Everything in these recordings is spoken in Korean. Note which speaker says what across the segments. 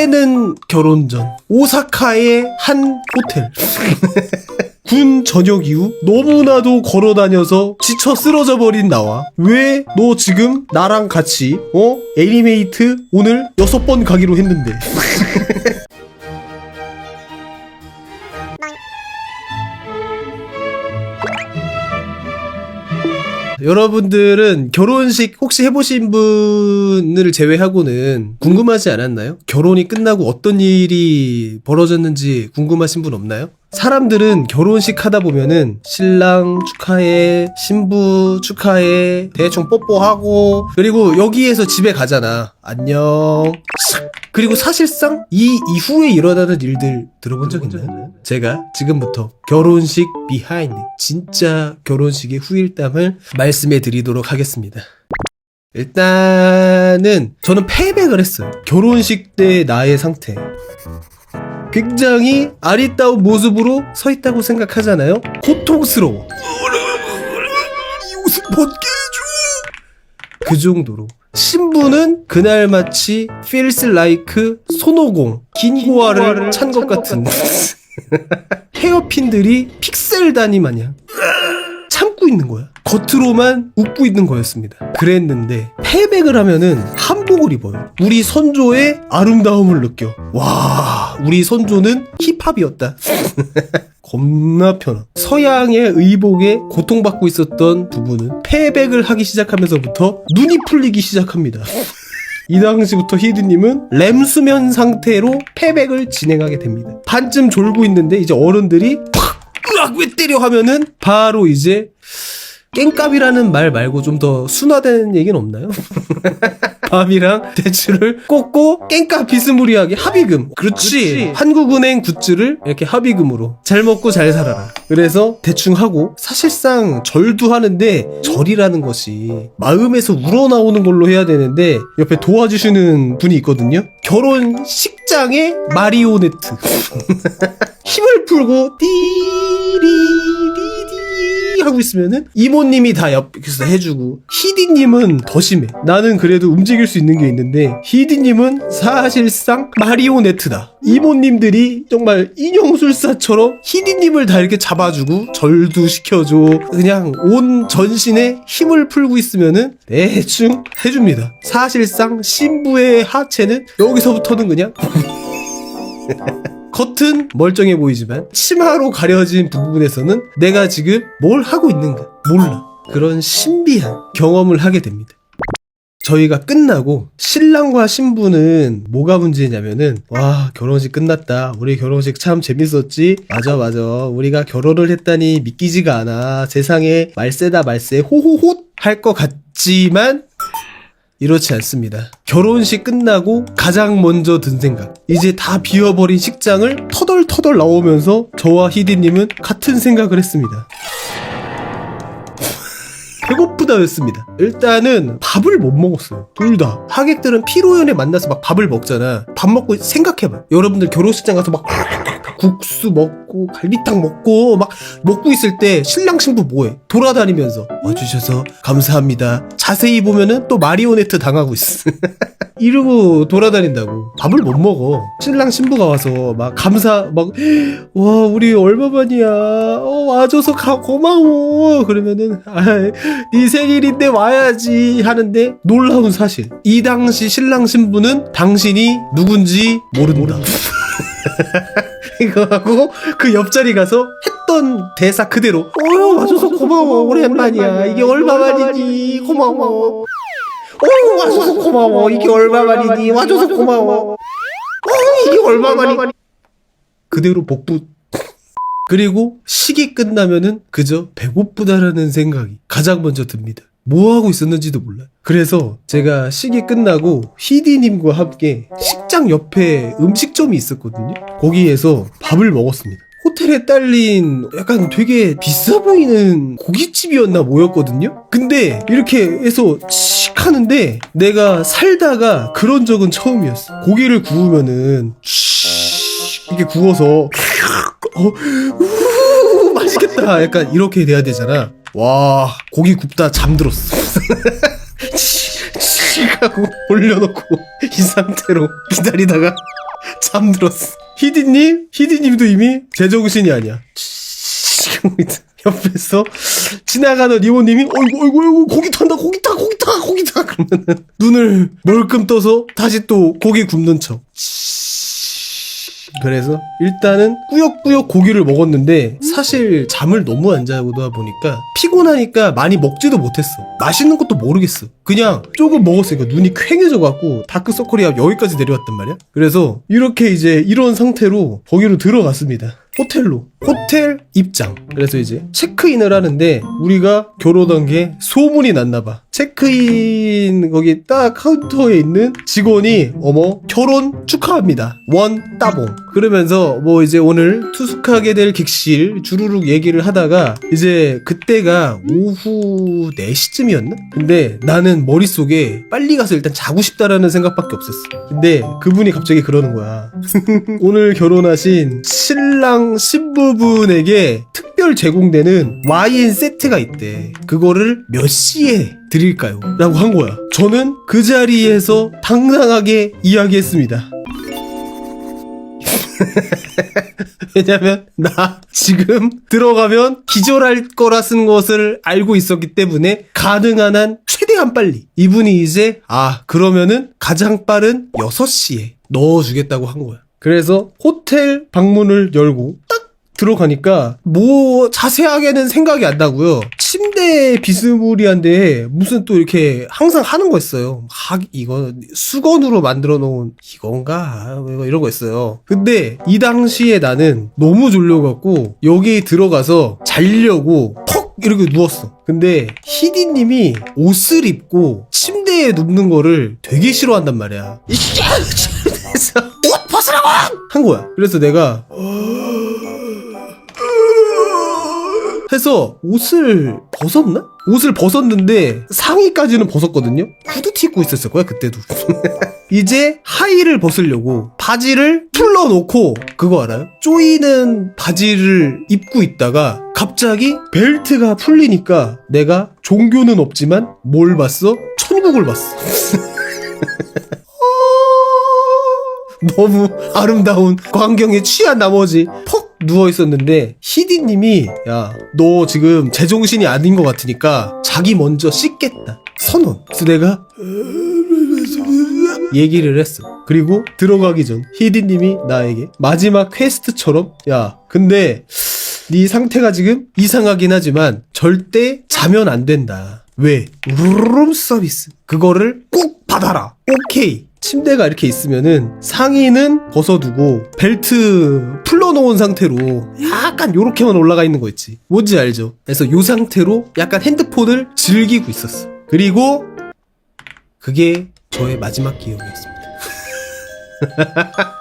Speaker 1: 때는 결혼 전. 오사카의 한 호텔. 군 전역 이후 너무나도 걸어 다녀서 지쳐 쓰러져 버린 나와. 왜 너 지금 나랑 같이 어? 애니메이트 오늘 여섯 번 가기로 했는데 여러분들은 결혼식 혹시 해보신 분을 제외하고는 궁금하지 않았나요? 결혼이 끝나고 어떤 일이 벌어졌는지 궁금하신 분 없나요? 사람들은 결혼식 하다 보면은 신랑 축하해, 신부 축하해, 대충 뽀뽀하고, 그리고 여기에서 집에 가잖아. 안녕. 샥. 그리고 사실상 이 이후에 일어나는 일들 들어본 적 있나요? 제가 지금부터 결혼식 비하인드, 진짜 결혼식의 후일담을 말씀해 드리도록 하겠습니다. 일단은 저는 패백을 했어요. 결혼식 때 나의 상태. 굉장히 아리따운 모습으로 서 있다고 생각하잖아요. 고통스러워. 이 옷을 벗게 해줘. 그 정도로. 신부는 그날 마치 feels like 손오공 긴 고아를 찬 것 같은 헤어핀들이 픽셀 단위 마냥 참고 있는 거야. 겉으로만 웃고 있는 거였습니다. 그랬는데 패백을 하면은 한복을 입어요. 우리 선조의 아름다움을 느껴. 와, 우리 선조는 힙합이었다. 겁나 편하. 서양의 의복에 고통받고 있었던 부부는 패백을 하기 시작하면서부터 눈이 풀리기 시작합니다. 이 당시부터 히드님은 램수면 상태로 패백을 진행하게 됩니다. 반쯤 졸고 있는데 이제 어른들이 팍! 으악 왜 때려 하면은 바로 이제 깽값이라는 말 말고 좀 더 순화된 얘기는 없나요? 밥이랑 대추를 꽂고 깽값 비스무리하게 합의금. 그렇지. 한국은행 굿즈를 이렇게 합의금으로 잘 먹고 잘 살아라. 그래서 대충 하고 사실상 절도 하는데 절이라는 것이 마음에서 우러나오는 걸로 해야 되는데 옆에 도와주시는 분이 있거든요. 결혼식장의 마리오네트. 힘을 풀고 띠리리리 하고 있으면은 이모님이 다 옆에서 해주고 히디님은 더 심해. 나는 그래도 움직일 수 있는 게 있는데 히디님은 사실상 마리오네트다. 이모님들이 정말 인형술사처럼 히디님을 다 이렇게 잡아주고 절도 시켜줘. 그냥 온 전신에 힘을 풀고 있으면은 대충 해줍니다. 사실상 신부의 하체는 여기 서부터는 그냥? 겉은 멀쩡해 보이지만 치마로 가려진 부분에서는 내가 지금 뭘 하고 있는가 몰라. 그런 신비한 경험을 하게 됩니다. 저희가 끝나고 신랑과 신부는 뭐가 문제냐면은 와 결혼식 끝났다. 우리 결혼식 참 재밌었지? 맞아 맞아. 우리가 결혼을 했다니 믿기지가 않아. 세상에 말세다 말세 호호호 할 것 같지만 이렇지 않습니다. 결혼식 끝나고 가장 먼저 든 생각. 이제 다 비워버린 식장을 터덜터덜 나오면서 저와 히디님은 같은 생각을 했습니다. 배고프다였습니다. 일단은 밥을 못 먹었어요. 둘 다. 하객들은 피로연에 만나서 막 밥을 먹잖아. 밥 먹고 생각해봐. 여러분들 결혼식장 가서 막 국수 먹고 갈비탕 먹고 막 먹고 있을 때 신랑 신부 뭐해? 돌아다니면서 와주셔서 감사합니다. 자세히 보면은 또 마리오네트 당하고 있어. 이러고 돌아다닌다고. 밥을 못 먹어. 신랑 신부가 와서 막 감사 막 와 우리 얼마만이야? 어 와줘서 가, 고마워. 그러면은 아네 생일인데 와야지. 하는데 놀라운 사실. 이 당시 신랑 신부는 당신이 누군지 모른다 이거 하고 그 옆자리 가서 했던 대사 그대로. 어 와줘서 고마워. 오랜만이야. 이게 얼마만이니? 고마워. 어 와줘서 고마워. 이게 얼마만이니? 와줘서 고마워. 어 이게 얼마만이니? 그대로 복부. 그리고 식이 끝나면은 그저 배고프다라는 생각이 가장 먼저 듭니다. 뭐 하고 있었는지도 몰라요. 그래서 제가 식이 끝나고 히디님과 함께 식장 옆에 음식점이 있었거든요. 거기에서 밥을 먹었습니다. 호텔에 딸린 약간 되게 비싸 보이는 고깃집이었나 뭐였거든요. 근데 이렇게 해서 칙 하는데 내가 살다가 그런 적은 처음이었어. 고기를 구우면은 칙 이렇게 구워서 어, 우, 맛있겠다. 약간 이렇게 돼야 되잖아. 와, 고기 굽다 잠들었어. 치, 치 하고 올려놓고 이 상태로 기다리다가 잠들었어. 히디님, 히디님도 이미 제정신이 아니야. 지금 옆에서 지나가는 이모님이 어이구 어이구 어이구 고기 탄다 고기 타 고기 타 고기 타 그러면은 눈을 멀끔 떠서 다시 또 고기 굽는 척. 그래서 일단은 꾸역꾸역 고기를 먹었는데 사실 잠을 너무 안 자고다 보니까 피곤하니까 많이 먹지도 못했어. 맛있는 것도 모르겠어. 그냥 조금 먹었으니까 눈이 퀭해져 갖고 다크서클이 여기까지 내려왔단 말이야. 그래서 이렇게 이제 이런 상태로 거기로 들어갔습니다. 호텔로 호텔 입장. 그래서 이제 체크인을 하는데 우리가 결혼한 게 소문이 났나 봐. 체크인 거기 딱 카운터에 있는 직원이 어머 결혼 축하합니다. 원 따봉. 그러면서 뭐 이제 오늘 투숙하게 될 객실 주르륵 얘기를 하다가 이제 그때가 오후 4시쯤이었나? 근데 나는 머릿속에 빨리 가서 일단 자고 싶다라는 생각밖에 없었어. 근데 그분이 갑자기 그러는 거야. 오늘 결혼하신 신랑 신부분에게 특별 제공되는 와인 세트가 있대. 그거를 몇 시에 드릴까요? 라고 한 거야. 저는 그 자리에서 당당하게 이야기했습니다. 왜냐면 나 지금 들어가면 기절할 거라는 것을 알고 있었기 때문에 가능한 한 최대한 빨리 이분이 이제 아 그러면은 가장 빠른 6시에 넣어주겠다고 한 거야. 그래서 호텔 방문을 열고 딱 들어가니까 뭐 자세하게는 생각이 안 나고요. 침대 비스무리한데 무슨 또 이렇게 항상 하는 거 있어요. 하 이거 수건으로 만들어 놓은 이건가 뭐 이런 거 있어요. 근데 이 당시에 나는 너무 졸려갖고 여기 들어가서 자려고 턱 이렇게 누웠어. 근데 희디님이 옷을 입고 침대에 눕는 거를 되게 싫어한단 말이야. 이 그래서 옷 벗으라고 한 거야. 그래서 내가 해서 옷을 벗었나? 옷을 벗었는데 상의까지는 벗었거든요. 후드티 입고 있었을 거야 그때도. 이제 하의를 벗으려고 바지를 풀러놓고 그거 알아요? 쪼이는 바지를 입고 있다가 갑자기 벨트가 풀리니까 내가 종교는 없지만 뭘 봤어? 천국을 봤어. 너무 아름다운 광경에 취한 나머지 퍽 누워 있었는데 희디님이 야 너 지금 제정신이 아닌 것 같으니까 자기 먼저 씻겠다 선언. 그래서 내가 얘기를 했어. 그리고 들어가기 전 희디님이 나에게 마지막 퀘스트처럼 야 근데 네 상태가 지금 이상하긴 하지만 절대 자면 안 된다. 왜? 룸 서비스. 그거를 꼭 받아라. 오케이. 침대가 이렇게 있으면은 상의는 벗어두고 벨트 풀러놓은 상태로 약간 요렇게만 올라가 있는 거 있지. 뭔지 알죠? 그래서 요 상태로 약간 핸드폰을 즐기고 있었어. 그리고 그게 저의 마지막 기억이었습니다.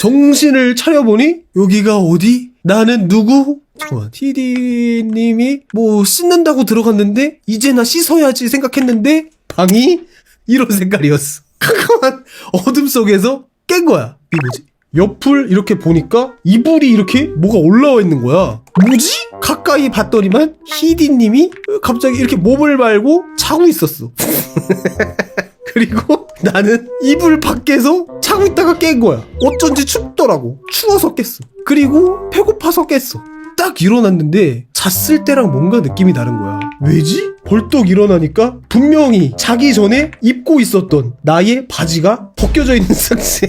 Speaker 1: 정신을 차려보니 여기가 어디? 나는 누구? 잠깐만 TD님이 뭐 씻는다고 들어갔는데 이제 나 씻어야지 생각했는데 방이 이런 색깔이었어 깜깜한 어둠 속에서 깬 거야 이 뭐지? 옆을 이렇게 보니까 이불이 이렇게 뭐가 올라와 있는 거야 뭐지? 가까이 봤더니만 희디님이 갑자기 이렇게 몸을 말고 자고 있었어 그리고 나는 이불 밖에서 자고 있다가 깬 거야. 어쩐지 춥더라고. 추워서 깼어. 그리고 배고파서 깼어. 딱 일어났는데 잤을 때랑 뭔가 느낌이 다른 거야. 왜지? 벌떡 일어나니까 분명히 자기 전에 입고 있었던 나의 바지가 벗겨져 있는 상태.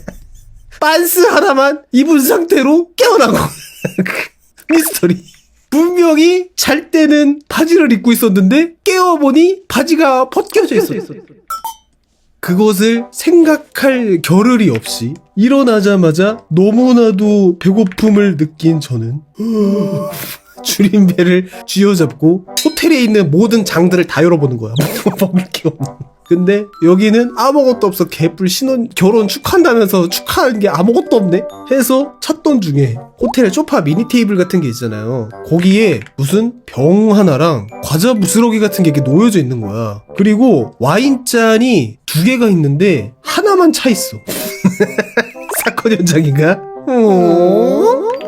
Speaker 1: 빤스 하나만 입은 상태로 깨어나고. 미스터리. 분명히 잘 때는 바지를 입고 있었는데 깨어보니 바지가 벗겨져 있었어. 그것을 생각할 겨를이 없이 일어나자마자 너무나도 배고픔을 느낀 저는 줄임배를 쥐어잡고 호텔에 있는 모든 장들을 다 열어보는 거야. 먹을 게 없는. 근데 여기는 아무것도 없어. 개뿔 신혼 결혼 축한다면서 축하하는 게 아무것도 없네. 해서 찾던 중에 호텔 소파 미니 테이블 같은 게 있잖아요. 거기에 무슨 병 하나랑 과자 부스러기 같은 게 이렇게 놓여져 있는 거야. 그리고 와인잔이 두 개가 있는데 하나만 차 있어. 사건 현장인가? 어?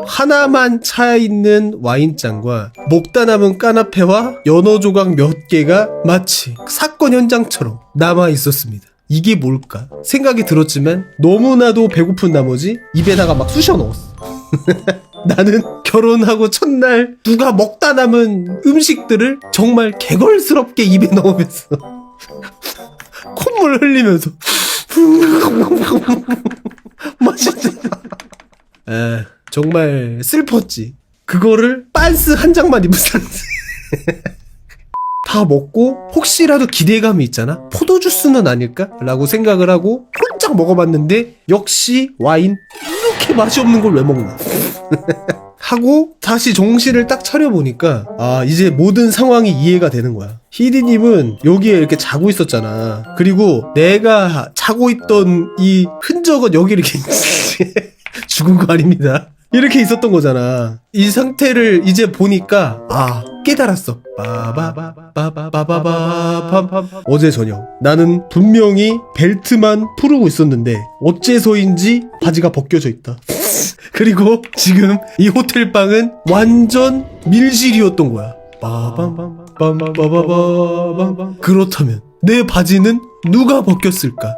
Speaker 1: 하나만 차 있는 와인잔과 먹다 남은 까나페와 연어 조각 몇 개가 마치 사건 현장처럼 남아 있었습니다. 이게 뭘까 생각이 들었지만 너무나도 배고픈 나머지 입에다가 막 쑤셔 넣었어. 나는 결혼하고 첫날 누가 먹다 남은 음식들을 정말 개걸스럽게 입에 넣으면서 콧물 흘리면서 맛있지. 에, 정말 슬펐지. 그거를 빤스 한 장만 입은 상태. 다 먹고 혹시라도 기대감이 있잖아. 포도 주스는 아닐까? 라고 생각을 하고 홀짝 먹어봤는데 역시 와인 이렇게 맛이 없는 걸 왜 먹나? 하고 다시 정신을 딱 차려보니까 아 이제 모든 상황이 이해가 되는 거야 히디님은 여기에 이렇게 자고 있었잖아 그리고 내가 자고 있던 이 흔적은 여기 이렇게 죽은 거 아닙니다 이렇게 있었던 거잖아. 이 상태를 이제 보니까 아 깨달았어. 빠바바바바바바밤 어제 저녁 나는 분명히 벨트만 푸르고 있었는데 어째서인지 바지가 벗겨져 있다. 그리고 지금 이 호텔 방은 완전 밀실이었던 거야. 빠밤. 그렇다면 내 바지는 누가 벗겼을까?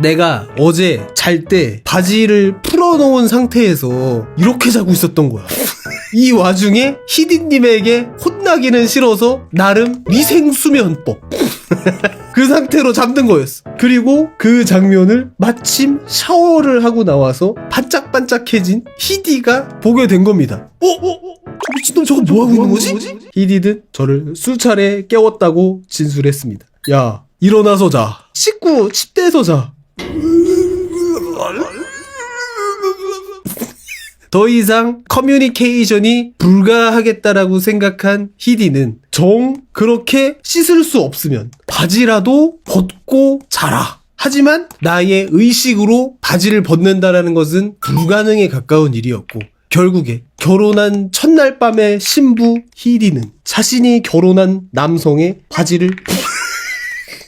Speaker 1: 내가 어제 잘 때 바지를 풀어놓은 상태에서 이렇게 자고 있었던 거야. 이 와중에 히디님에게 혼나기는 싫어서 나름 위생수면법. 그 상태로 잠든 거였어. 그리고 그 장면을 마침 샤워를 하고 나와서 반짝반짝해진 히디가 보게 된 겁니다. 어? 어? 어? 저 미친놈 저거 뭐하고 있는 거지? 히디는 저를 수차례 깨웠다고 진술했습니다. 야, 일어나서 자. 씻고 침대에서 자. 더 이상 커뮤니케이션이 불가하겠다라고 생각한 히디는 정 그렇게 씻을 수 없으면 바지라도 벗고 자라. 하지만 나의 의식으로 바지를 벗는다라는 것은 불가능에 가까운 일이었고 결국에 결혼한 첫날 밤의 신부 히디는 자신이 결혼한 남성의 바지를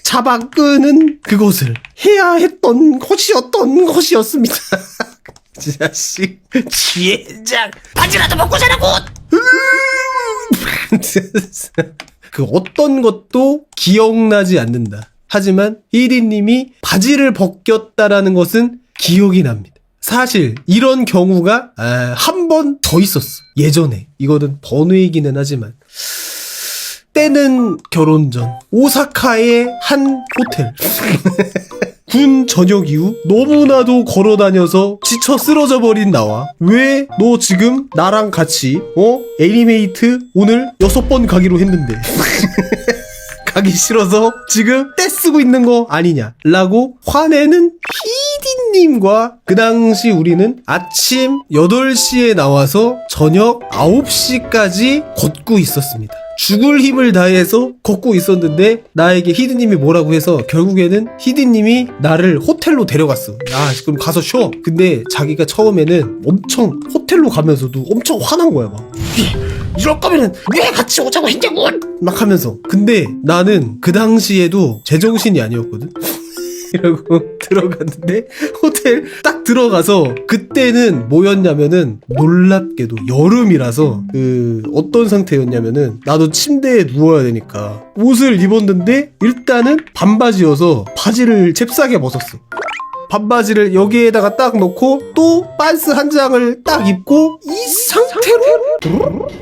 Speaker 1: 잡아 끄는 그것을 해야 했던 것이었던 것이었습니다. 이 자식 지혜장 바지라도 벗고 자라고 그 어떤 것도 기억나지 않는다. 하지만 1인님이 바지를 벗겼다라는 것은 기억이 납니다. 사실 이런 경우가 아, 한번 더 있었어. 예전에. 이거는 번외이기는 하지만 때는 결혼 전 오사카의 한 호텔. 군 전역 이후 너무나도 걸어 다녀서 지쳐 쓰러져 버린 나와. 왜 너 지금 나랑 같이 어? 애니메이트 오늘 여섯 번 가기로 했는데. 가기 싫어서 지금 떼쓰고 있는 거 아니냐? 라고 화내는 히 디님과 그 당시 우리는 아침 8시에 나와서 저녁 9시까지 걷고 있었습니다. 죽을 힘을 다해서 걷고 있었는데 나에게 히디님이 뭐라고 해서 결국에는 히디님이 나를 호텔로 데려갔어. 야 그럼 가서 쉬어. 근데 자기가 처음에는 엄청 호텔로 가면서도 엄청 화난 거야 막. 이럴 거면은 왜 같이 오자고 했냐고 막 하면서 근데 나는 그 당시에도 제정신이 아니었거든 이러고 들어갔는데 호텔 딱 들어가서 그때는 뭐였냐면은 놀랍게도 여름이라서 그 어떤 상태였냐면은 나도 침대에 누워야 되니까 옷을 입었는데 일단은 반바지여서 바지를 잽싸게 벗었어 반바지를 여기에다가 딱 넣고 또 빤스 한 장을 딱 입고 이 상태로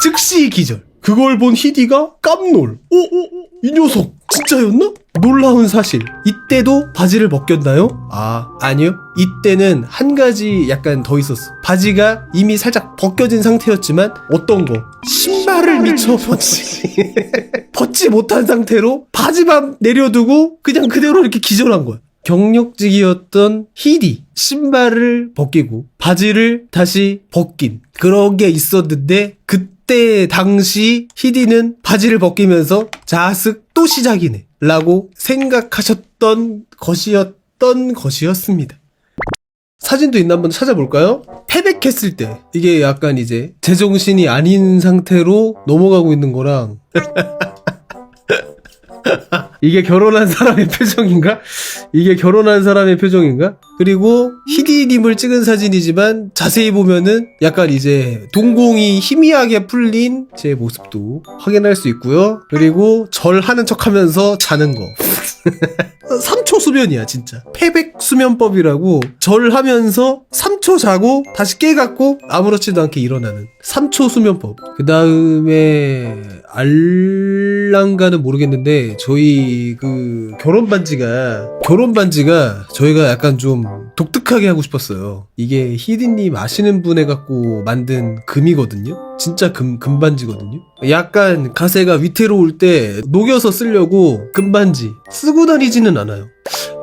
Speaker 1: 즉시 기절. 그걸 본 히디가 깜놀. 어, 어, 어, 이 녀석 진짜였나? 놀라운 사실. 이때도 바지를 벗겼나요? 아, 아니요. 이때는 한 가지 약간 더 있었어. 바지가 이미 살짝 벗겨진 상태였지만 어떤 거? 신발을 미처 벗지. 벗지 못한 상태로 바지만 내려두고 그냥 그대로 이렇게 기절한 거야. 경력직이었던 히디 신발을 벗기고 바지를 다시 벗긴 그런 게 있었는데 그 때 당시 히디는 바지를 벗기면서 자습 또 시작이네 라고 생각하셨던 것이었던 것이었습니다. 사진도 있나 한번 찾아볼까요? 패백했을 때 이게 약간 이제 제정신이 아닌 상태로 넘어가고 있는 거랑 이게 결혼한 사람의 표정인가? 이게 결혼한 사람의 표정인가? 그리고 희디님을 찍은 사진이지만 자세히 보면은 약간 이제 동공이 희미하게 풀린 제 모습도 확인할 수 있고요. 그리고 절 하는 척 하면서 자는 거. 3초 수면이야 진짜 패백 수면법이라고 절 하면서 3초 자고 다시 깨갖고 아무렇지도 않게 일어나는 3초 수면법 그 다음에 알랑가는 모르겠는데 저희 그 결혼 반지가 결혼 반지가 저희가 약간 좀 독특하게 하고 싶었어요. 이게 히디님 아시는 분 해갖고 만든 금이거든요. 진짜 금, 금반지거든요. 약간 가세가 위태로울 때 녹여서 쓰려고 금반지 쓰고 다니지는 않아요.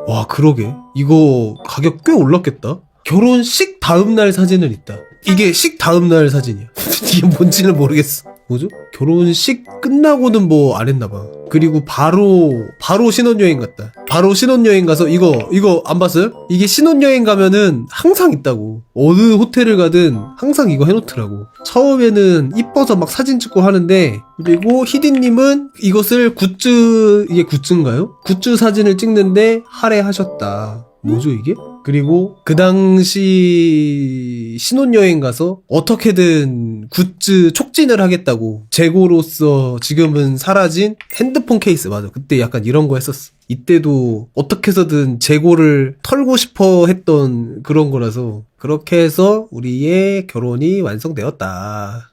Speaker 1: 와 그러게. 이거 가격 꽤 올랐겠다. 결혼식 다음날 사진은 있다. 이게 식 다음날 사진이야. 이게 뭔지는 모르겠어 뭐죠? 결혼식 끝나고는 뭐 안 했나봐 그리고 바로 바로 신혼여행 갔다 바로 신혼여행 가서 이거 이거 안 봤어요? 이게 신혼여행 가면은 항상 있다고 어느 호텔을 가든 항상 이거 해놓더라고 처음에는 이뻐서 막 사진 찍고 하는데 그리고 히디님은 이것을 굿즈 이게 굿즈인가요? 굿즈 사진을 찍는데 할애하셨다 뭐죠 이게? 그리고 그 당시 신혼여행 가서 어떻게든 굿즈 촉진을 하겠다고 재고로서 지금은 사라진 핸드폰 케이스 맞아. 그때 약간 이런 거 했었어. 이때도 어떻게 해서든 재고를 털고 싶어 했던 그런 거라서 그렇게 해서 우리의 결혼이 완성되었다